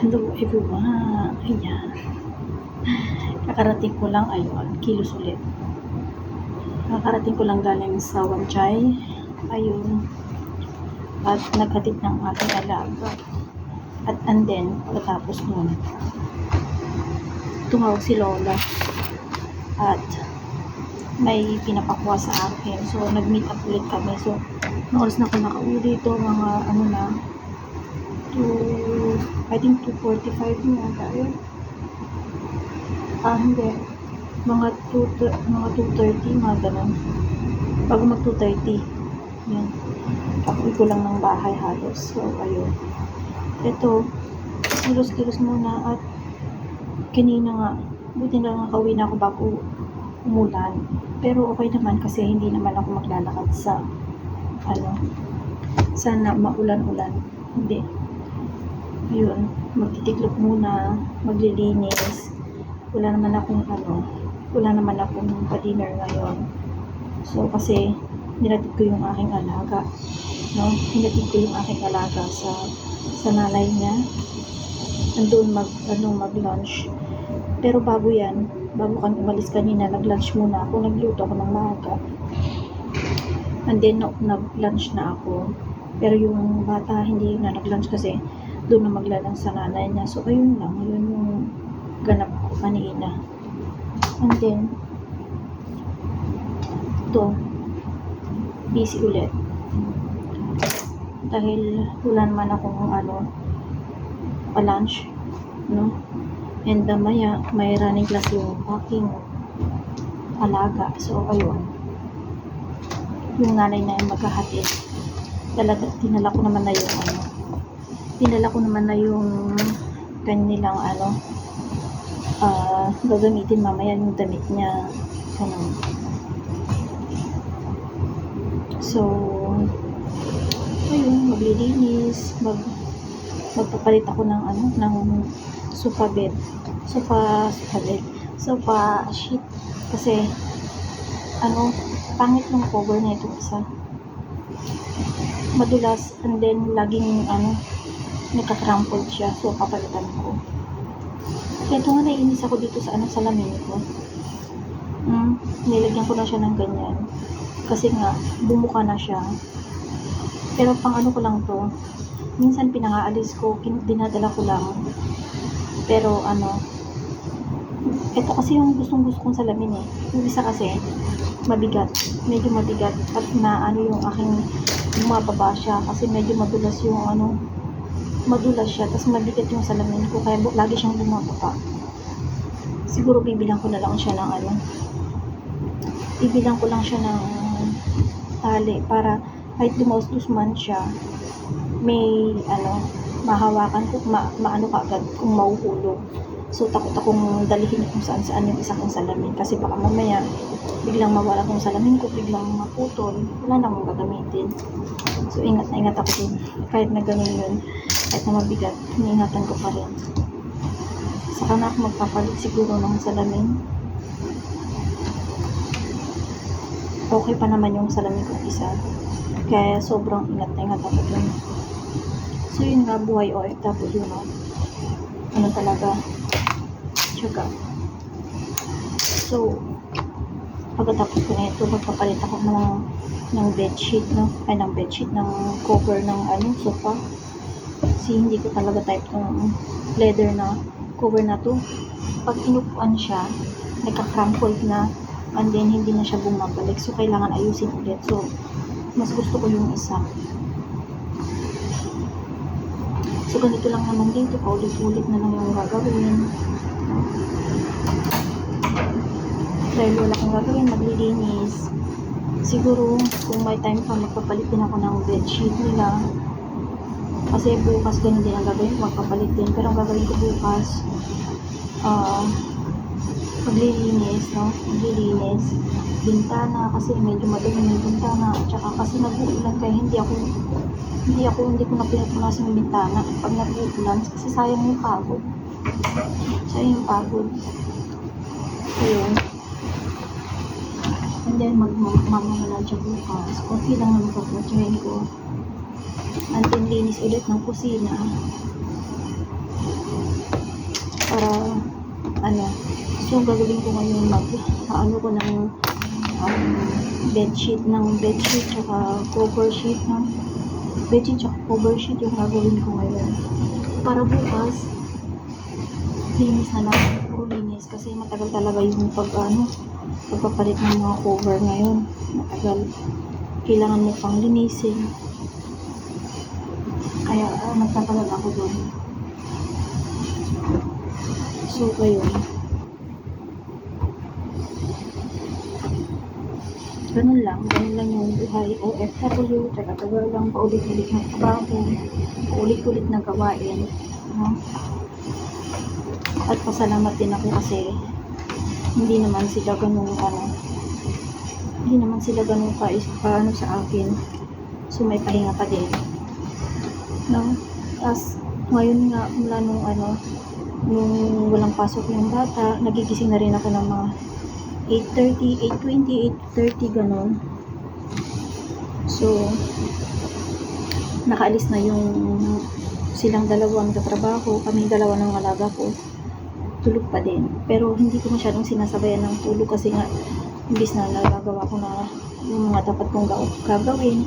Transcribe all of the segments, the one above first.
Hello everyone. Ayan. Kakarating ko lang, ayun, kilos ulit. Kakarating ko lang galing sa Wanchay. Ayun. At naghatid ng aking alaga. At and then, pagkatapos nun, tumawag si Lola. At may pinapakuha sa akin. So, nag-meet up ulit kami. So, oras na ako nakauwi dito, mga ano na, to, I think 2.45 na yata yun. Ah, hindi. Mga 2, mga 2.30, mga ganun. Bago mag 2.30. Yan. Kapoy ko lang ng bahay halos. So, ayun. Ito, kilos-kilos muna at kanina nga, buti na nga kauwi na ako bago umulan. Pero okay naman kasi hindi naman ako maglalakad sa ano, sana maulan-ulan. Hindi. Yun, magtitiklop muna, maglilinis. Wala naman akong ano, wala naman akong pa-dinner ngayon. So, kasi nilatid ko yung aking alaga. No? Nilatid ko yung aking alaga sa sa nanay niya. Andun mag, ano, mag-lunch. Pero bago yan, bago kami umalis kanina, nag-lunch muna ako. Nagluto ako ng maaga. And then, no, nag-lunch na ako. Pero yung bata, hindi na nag-lunch kasi doon na maglalang sa nanay niya. So, ayun lang. Yun yung ganap ko kanina. And then, ito, busy ulit. Dahil wala naman akong ano, pa-lunch, no? And uh, maya, may running class yung aking alaga. So, ayun. Yung nanay na yung maghahatid. Talaga, tinala ko naman na yung ano, tinala ko naman na yung kanilang ano, ah, gagamitin mamaya yung damit niya. Ganun. So, ayun, maglilinis, mag, magpapalit ako ng ano, ng sofa bed. Sofa, sofa bed. Sofa sheet. Kasi, ano, pangit ng cover na itong isa. Madulas, and then, laging, ano, nagka-crumpled siya. So, papalitan ko. Kaya ito nga naiinis ako dito sa, ano, sa lamin ko. Hmm, nilagyan ko na siya ng ganyan. Kasi nga, bumuka na siya. Pero pang ano ko lang to, minsan pinangaalis ko, dinadala ko lang. Pero ano, ito kasi yung gustong gusto kong salamin eh. Yung isa kasi, mabigat. Medyo mabigat. At na ano yung aking bumababa siya. Kasi medyo madulas yung ano, madulas siya. Tapos mabigat yung salamin ko. Kaya lagi siyang bumababa. Siguro bibilang ko na lang siya ng ano. Bibilang ko lang siya ng tali para kahit dumaustos man siya, may ano, mahawakan ko, ma, maano ka agad kung mahuhulog. So, takot akong dalihin kung saan saan yung isa kong salamin. Kasi baka mamaya, biglang mawala kong salamin ko, biglang maputol, wala na akong gagamitin. So, ingat na ingat ako din. Kahit na ganun yun, kahit na mabigat, iniingatan ko pa rin. Saka na ako magpapalit siguro ng salamin. Okay pa naman yung salamin ko isa. Kaya sobrang ingat na ingat ako dun. So, yun nga, buhay o tapos yun, no? ano talaga, tsaga. So, pagkatapos ko na ito, magpapalit ako ng, ng bedsheet, no? Ay, ng bedsheet, ng cover ng ano, sofa. Kasi hindi ko talaga type ng leather na cover na to. Pag inupuan siya, nagka-crumpled na, and then hindi na siya bumabalik. So, kailangan ayusin ulit. So, mas gusto ko yung isa. So, ganito lang naman dito. Paulit-ulit na lang yung gagawin. Dahil wala akong gagawin, maglilinis. Siguro, kung may time pa, magpapalit din ako ng bedsheet nila. Kasi bukas ganun din ang gagawin magpapalit din. Pero ang gagawin ko bukas, ah, maglilinis, no? Maglilinis. Bintana, kasi medyo madumi yung bintana. At saka kasi nag-uulan, kaya hindi ako, hindi ako, hindi ko na pinupunasan yung bintana. Pag nag-uulan, kasi sayang yung pagod. Sayang yung pagod. Ayun. And then, magmamamalan siya bukas. Coffee lang naman kapatyahin ko. Then, linis ulit ng kusina. para ano so ang gagawin ko ngayon mag ano ko ng um, bedsheet ng bedsheet tsaka cover sheet ng bedsheet tsaka cover sheet yung gagawin ko ngayon. Para bukas linis na lang. Puro linis. Kasi matagal talaga yung pag ano pagpapalit ng mga cover ngayon. Matagal. Kailangan mo pang linisin. Kaya uh, nagtatagal ako doon so ayun ganun lang ganun lang yung buhay OFW tsaka tagal lang paulit-ulit ng trabaho paulit-ulit na gawain no? at pasalamat din ako kasi hindi naman sila ganun ano hindi naman sila ganun ka paano sa akin so may pahinga pa din no tas ngayon nga mula nung ano nung walang pasok yung bata nagigising na rin ako ng mga 8.30, 8.20, 8.30 ganun so nakaalis na yung silang dalawang katrabaho kami dalawa ng alaga ko tulog pa din. Pero hindi ko masyadong sinasabayan ng tulog kasi nga imbis na nagagawa ko na yung mga dapat kong gaw- gagawin.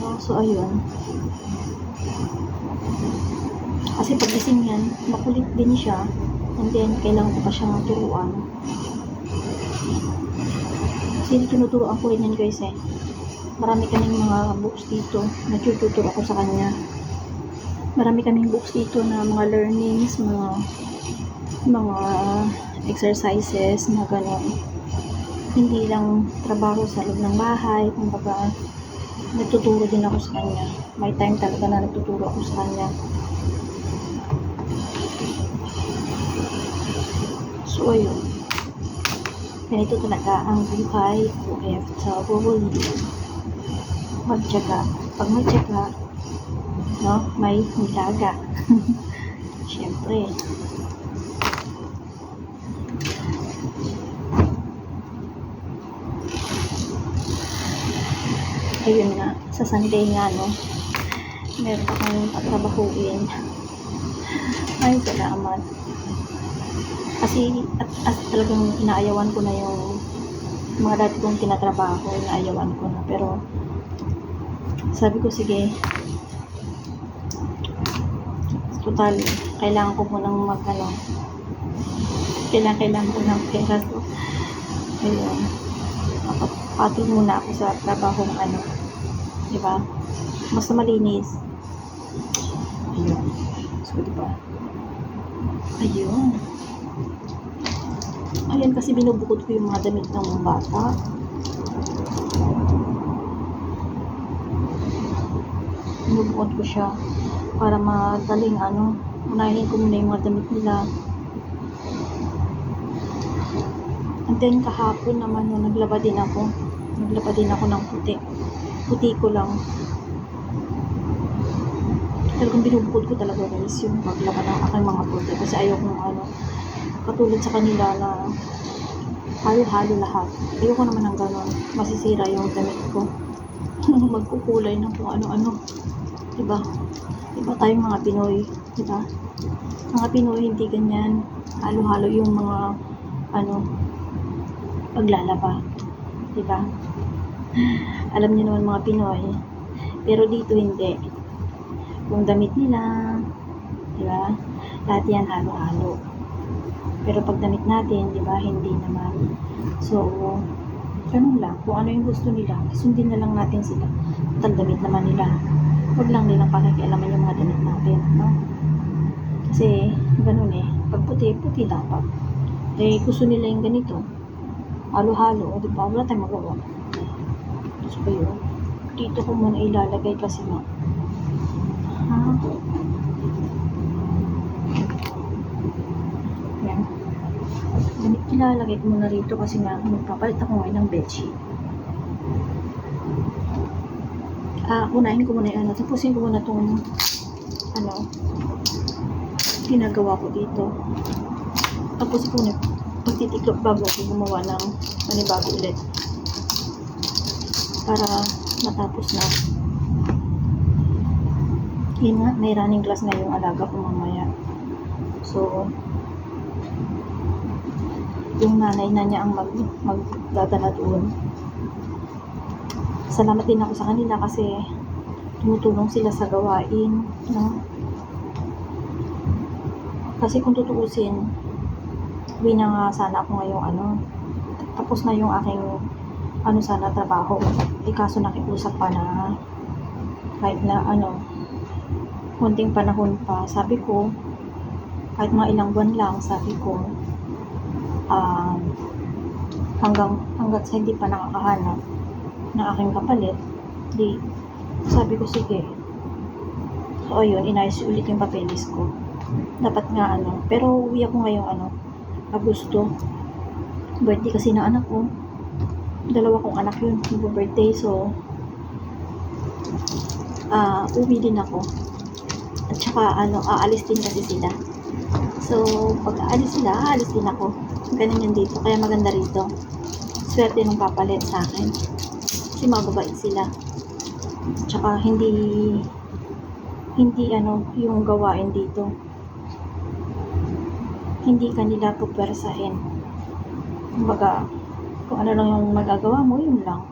No? So, ayun. Kasi pagising yan, makulit din siya. And then, kailangan ko pa siyang turuan. Kasi tinuturoan ko rin yan guys eh. Marami kaming mga books dito. Natututuro ako sa kanya. Marami kaming books dito na mga learnings, mga mga exercises na gano'n. Hindi lang trabaho sa loob ng bahay, kumbaga nagtuturo din ako sa kanya. May time talaga na nagtuturo ako sa kanya. So, ayun. Ganito talaga ang buhay OFW. Magtyaga. Pag magtyaga, no, may nilaga. Siyempre. ayun nga, sa Sunday nga, no, meron akong patrabahuin. Ay, salamat. Kasi, at, at talagang inaayawan ko na yung mga dati kong tinatrabaho, inaayawan ko na. Pero, sabi ko, sige, total, kailangan ko munang mag, ano, kailangan, kailangan ko ng pera. So, ayun, patol muna ako sa trabaho ng ano, di ba? Mas malinis. Ayun. So, di ba? Ayun. Ayan kasi binubukod ko yung mga damit ng bata. Binubukod ko siya para madaling ano, unahin ko muna yung mga damit nila. And then kahapon naman no, naglaba din ako. Naglaba din ako ng puti. Puti ko lang. Talagang binubukod ko talaga guys yung maglaba ng aking mga puti. Kasi ayaw kong ano, katulad sa kanila na halo-halo lahat. Ayoko naman ng ganon. Masisira yung damit ko. Magkukulay ng kung ano-ano. Diba? Diba tayong mga Pinoy? Diba? Mga Pinoy hindi ganyan. Halo-halo yung mga ano, paglalaba. Diba? Alam niyo naman mga Pinoy. Pero dito hindi. Yung damit nila, diba? Lahat yan halo-halo. Pero pag damit natin, di ba, hindi naman. So, ganun lang. Kung ano yung gusto nila, sundin na lang natin sila. Total damit naman nila. Huwag lang nilang pakikialaman yung mga damit natin, no? Kasi, ganun eh. Pag puti, puti dapat. Eh, gusto nila yung ganito. Halo-halo, o di ba? Wala tayong magawa. So, yun. Dito ko muna ilalagay kasi nga. Ha? Yan. Ilalagay ko muna rito kasi nga magpapalit ako ngayon ng bedsheet. Ah, unahin ko muna yung ano. Tapusin ko muna itong ano ginagawa ko dito. Tapusin ko muna pagtitiklop bago ako gumawa ng panibago ulit. Para matapos na. Yun nga, may running class na yung alaga ko mamaya. So, yung nanay na niya ang mag, magdadala doon. Salamat din ako sa kanila kasi tumutulong sila sa gawain. No? Kasi kung tutuusin, uwi na nga sana ako ngayong ano, tapos na yung aking ano sana trabaho. Eh kaso nakiusap pa na kahit na ano, konting panahon pa, sabi ko, kahit mga ilang buwan lang, sabi ko, um, hanggang, hanggang sa hindi pa nakakahanap ng aking kapalit, di, sabi ko, sige. So, ayun, inayos ulit yung papeles ko. Dapat nga, ano, pero uwi ako ngayong, ano, Agosto. Birthday kasi na anak ko. Dalawa kong anak yun, birthday so, ah, uwi din ako. At saka, ano, aalis din kasi sila. So, pag aalis sila, aalis din ako. Ganun yun dito. Kaya maganda rito. Swerte nung papalit sa akin. Kasi mababait sila. Tsaka hindi hindi ano yung gawain dito. Hindi kanila pupwersahin. Kumbaga, kung ano lang yung magagawa mo, yun lang.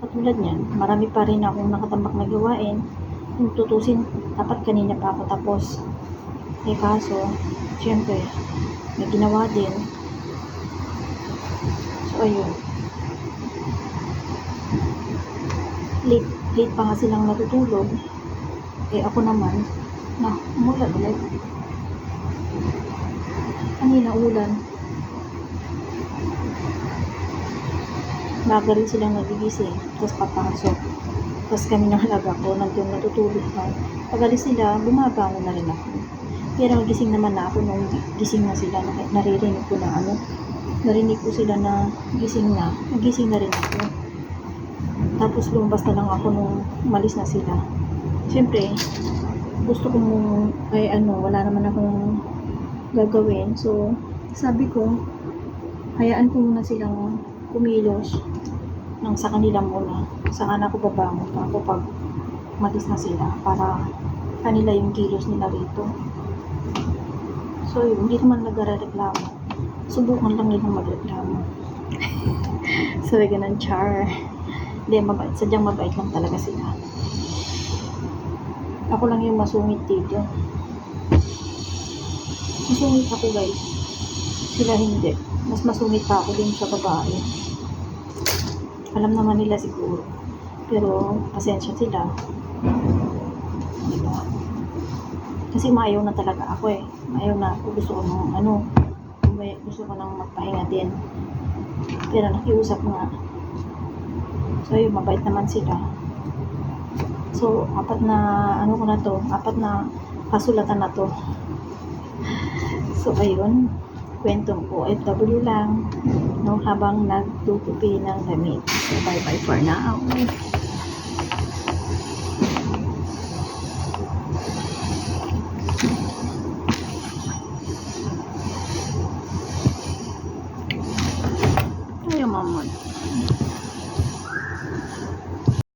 Katulad niyan, marami pa rin akong nakatambak na gawain. Kung tutusin, dapat kanina pa ako tapos. Eh kaso, syempre, may ginawa din. Ayun. Late, late pa nga silang natutulog. Eh, ako naman, na, umulan ulit. Kanina ulan. Baga rin silang nagigising, tapos papasok. Tapos kami ng halaga ko, nandun natutulog na. Pag alis sila, bumabangon na rin ako. Pero gising naman na ako nung gising na sila, naririnig ko na ano, narinig ko sila na gising na, nagising na rin ako. Tapos lumabas na lang ako nung umalis na sila. Siyempre, gusto ko mong, ay ano, wala naman akong gagawin. So, sabi ko, hayaan ko muna silang kumilos nang sa kanila muna. Saka na ako babangon pa ako pag umalis na sila para kanila yung kilos nila rito. So, yun, hindi naman nagre-reklamo. Subukan lang nilang magreklamo. so, ganun, char. Hindi, mabait. Sadyang mabait lang talaga sila. Ako lang yung masungit dito. Masungit ako, guys. Sila hindi. Mas masungit pa ako din sa babae. Alam naman nila siguro. Pero, pasensya sila. Diba? Kasi maayaw na talaga ako eh. Maayaw na ako. Gusto ko nang ano, may, gusto ko nang magpahinga din. Pero nakiusap nga. So yun, mabait naman sila. So, apat na, ano ko na to, apat na kasulatan na to. So, ayun, kwentong OFW lang, no, habang nagtutupi ng damit. So, bye-bye for now.